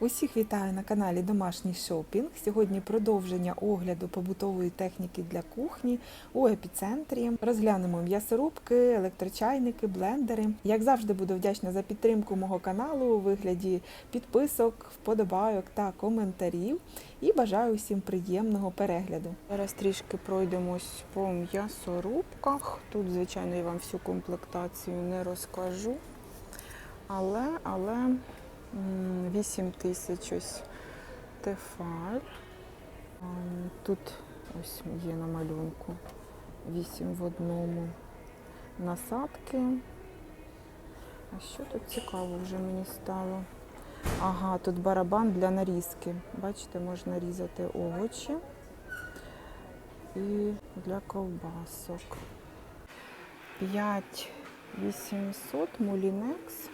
Усіх вітаю на каналі Домашній шопінг. Сьогодні продовження огляду побутової техніки для кухні у епіцентрі. Розглянемо м'ясорубки, електрочайники, блендери. Як завжди, буду вдячна за підтримку мого каналу у вигляді підписок, вподобайок та коментарів. І бажаю усім приємного перегляду. Зараз трішки пройдемось по м'ясорубках. Тут, звичайно, я вам всю комплектацію не розкажу. Але, але 8 тисяч ось тефаль. Тут ось є на малюнку 8 в одному насадки. А що тут цікаво вже мені стало? Ага, тут барабан для нарізки. Бачите, можна різати овочі і для ковбасок. 5800 мулінекс.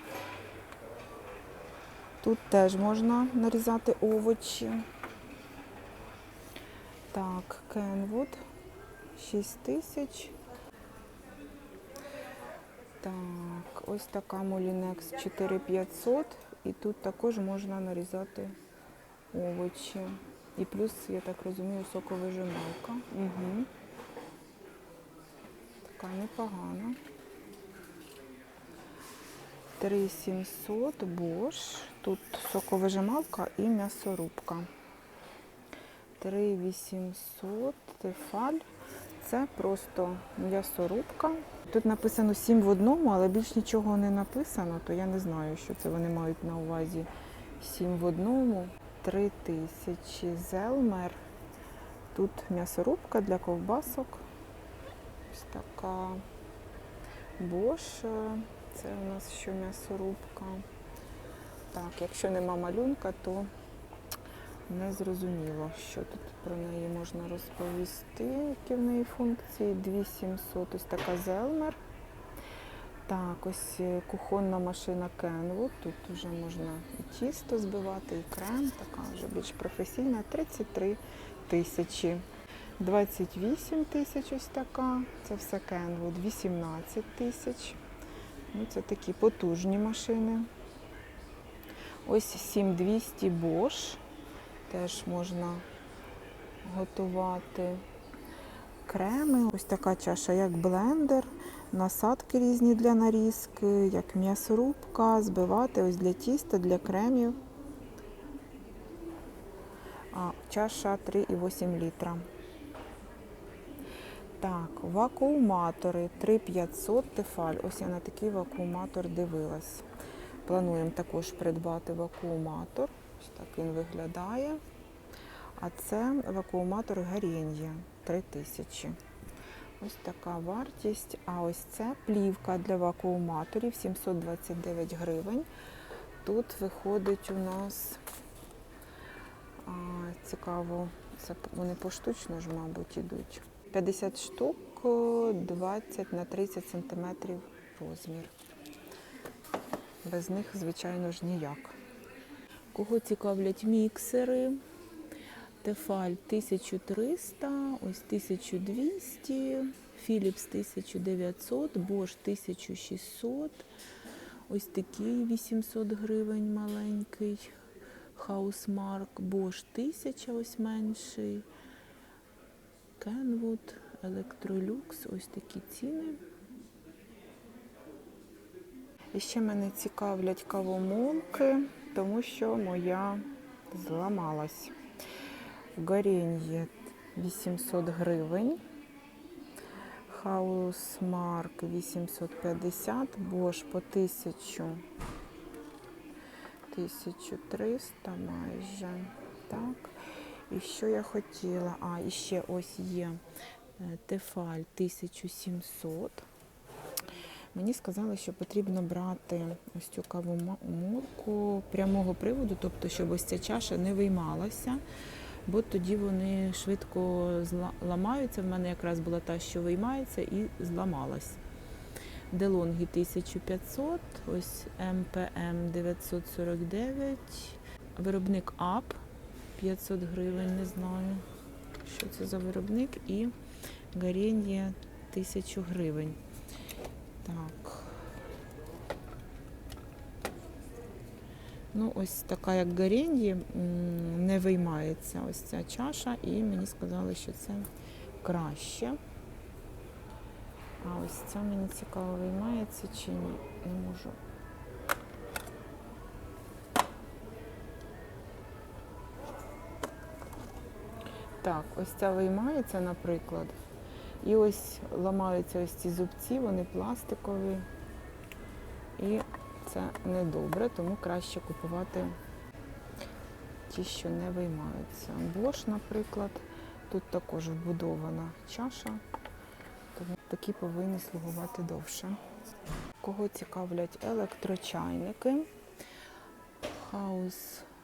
Тут теж можна нарізати овочі. Так, Кенвуд 6 тисяч. Так, ось така Молінекс 4500. І тут також можна нарізати овочі. І плюс, я так розумію, соковижималка. Угу. Така непогана. 3700 Bosch. Тут соковижималка і м'ясорубка. 3800 Тефаль. Це просто м'ясорубка. Тут написано 7 в одному, але більш нічого не написано, то я не знаю, що це вони мають на увазі 7 в одному. 3000 Зелмер. Тут м'ясорубка для ковбасок. Ось така Bosch. Це у нас що м'ясорубка. Так, якщо нема малюнка, то не зрозуміло, що тут про неї можна розповісти, які в неї функції. 2700, ось така Зелмер. Так, ось е, кухонна машина Kenwood. Тут вже можна і тісто збивати, і крем, така вже більш професійна. 33 тисячі. 28 тисяч ось така. Це все Kenwood. 18 тисяч. Ну, це такі потужні машини. Ось 7200 Bosch. Теж можна готувати креми. Ось така чаша, як блендер, насадки різні для нарізки, як м'ясорубка, збивати ось для тіста, для кремів. А, чаша 3,8 літра. Так, вакууматори 3500 тефаль. Ось я на такий вакууматор дивилась. Плануємо також придбати вакууматор. Ось так він виглядає. А це вакууматор Гарін'я 3000. Ось така вартість. А ось це плівка для вакууматорів 729 гривень. Тут виходить у нас а, цікаво, це вони поштучно ж, мабуть, ідуть. 50 штук, 20 на 30 сантиметрів розмір. Без них, звичайно ж, ніяк. Кого цікавлять міксери? Тефаль 1300, ось 1200, Philips 1900, Bosch 1600, ось такий 800 гривень маленький, Housemark, Bosch 1000, ось менший, Kenwood, Electrolux, ось такі ціни. І ще мене цікавлять кавомолки, тому що моя зламалась. Горін'є 800 гривень. Хаусмарк 850, Bosch по 1000, 1300 майже. Так. І що я хотіла? А, і ще ось є е, Тефаль 1700. Мені сказали, що потрібно брати ось цю кавомолку прямого приводу, тобто, щоб ось ця чаша не виймалася, бо тоді вони швидко зла- ламаються. В мене якраз була та, що виймається, і зламалась. Делонгі 1500, ось МПМ 949, виробник АП 500 гривень, не знаю, що це за виробник, і Гарін'є 1000 гривень. Так. Ну, ось така, як горіньї, не виймається ось ця чаша, і мені сказали, що це краще. А ось ця мені цікаво, виймається чи ні. Не можу. Так, ось ця виймається, наприклад. І ось ламаються ось ці зубці, вони пластикові. І це недобре, тому краще купувати ті, що не виймаються. Бош, наприклад, тут також вбудована чаша, тому такі повинні слугувати довше. Кого цікавлять електрочайники?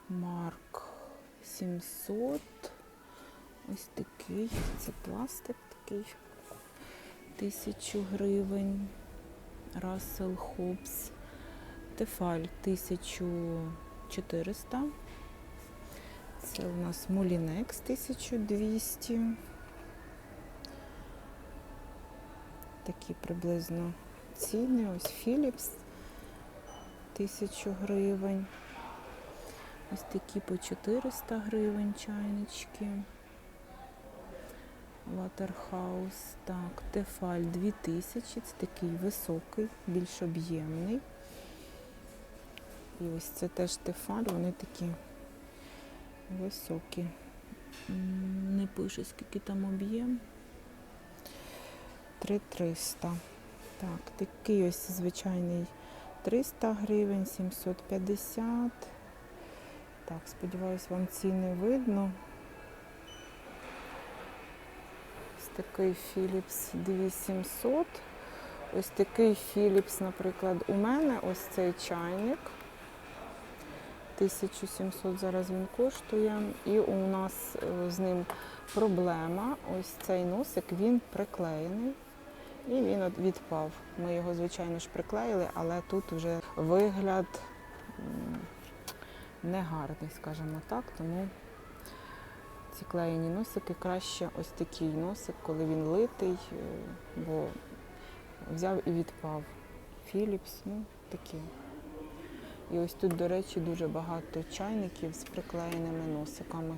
Mark 700. Ось такий, це пластик такий. Тисячу гривень. Russell Hobbs. Тефаль 1400. Це у нас Molinex 1200. Такі приблизно ціни. Ось Philips 1000 гривень. Ось такі по 400 гривень чайнички. Waterhouse. Так, Тефаль 2000. Це такий високий, більш об'ємний. І ось це теж тефаль, вони такі високі. Не пише, скільки там об'єм. 3300. Так, такий ось звичайний 300 гривень, 750. Так, сподіваюсь, вам ціни видно. Ось такий Philips 2700. Ось такий Philips, наприклад, у мене ось цей чайник. 1700 зараз він коштує. І у нас е, з ним проблема. Ось цей носик, він приклеєний. І він відпав. Ми його, звичайно ж, приклеїли, але тут вже вигляд негарний, скажімо так. Тому ці клеєні носики краще ось такий носик, коли він литий, е, бо взяв і відпав. Philips, ну такі. І ось тут, до речі, дуже багато чайників з приклеєними носиками.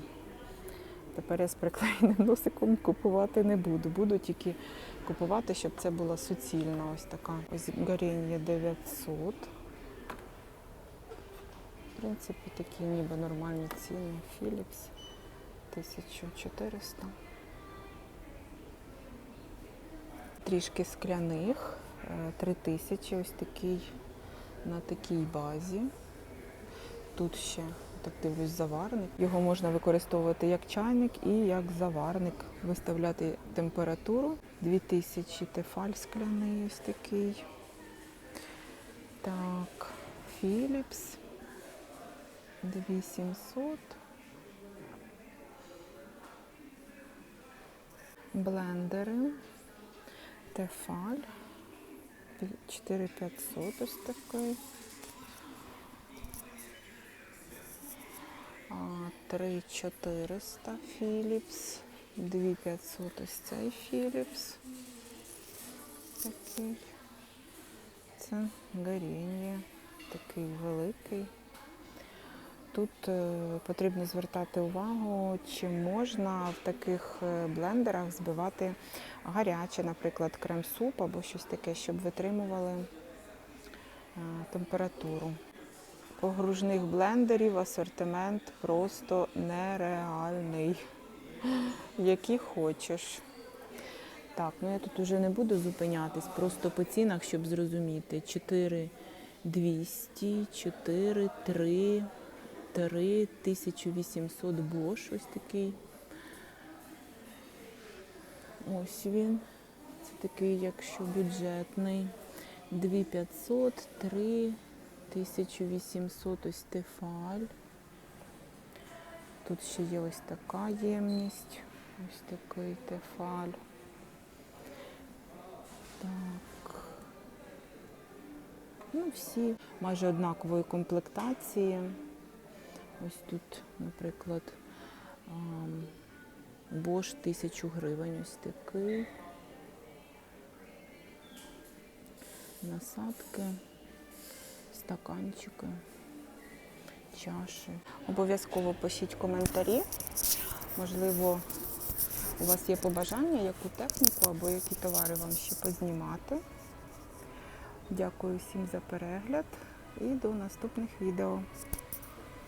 Тепер я з приклеєним носиком купувати не буду. Буду тільки купувати, щоб це була суцільна ось така. Ось горіння 900. В принципі, такі ніби нормальні ціни. Philips 1400. Трішки скляних. е, 3000 ось такий на такій базі. Тут ще так дивлюсь заварник. Його можна використовувати як чайник і як заварник, виставляти температуру. 2000 тефаль скляний ось такий. Так, Philips 2700. Блендери. Тефаль. 4500 ось такий. А, 3400 Philips. 2500 ось цей Philips. Такий. Це горіння. Такий великий. Тут е, потрібно звертати увагу, чи можна в таких е, блендерах збивати гаряче, наприклад, крем-суп або щось таке, щоб витримували е, температуру. Погружних блендерів асортимент просто нереальний. Які хочеш. Так, ну я тут вже не буду зупинятись, просто по цінах, щоб зрозуміти. 4 200, 4, 3, 3, 1800 Bosch ось такий. Ось він. Це такий, якщо бюджетний. 2500, 3, 1800 ось тефаль. Тут ще є ось така ємність. Ось такий тефаль. Так. Ну, всі майже однакової комплектації. Ось тут, наприклад, Bosch 1000 гривень ось такий. Насадки, стаканчики. чаші. Обов'язково пишіть коментарі. Можливо, у вас є побажання, яку техніку або які товари вам ще познімати. Дякую всім за перегляд і до наступних відео.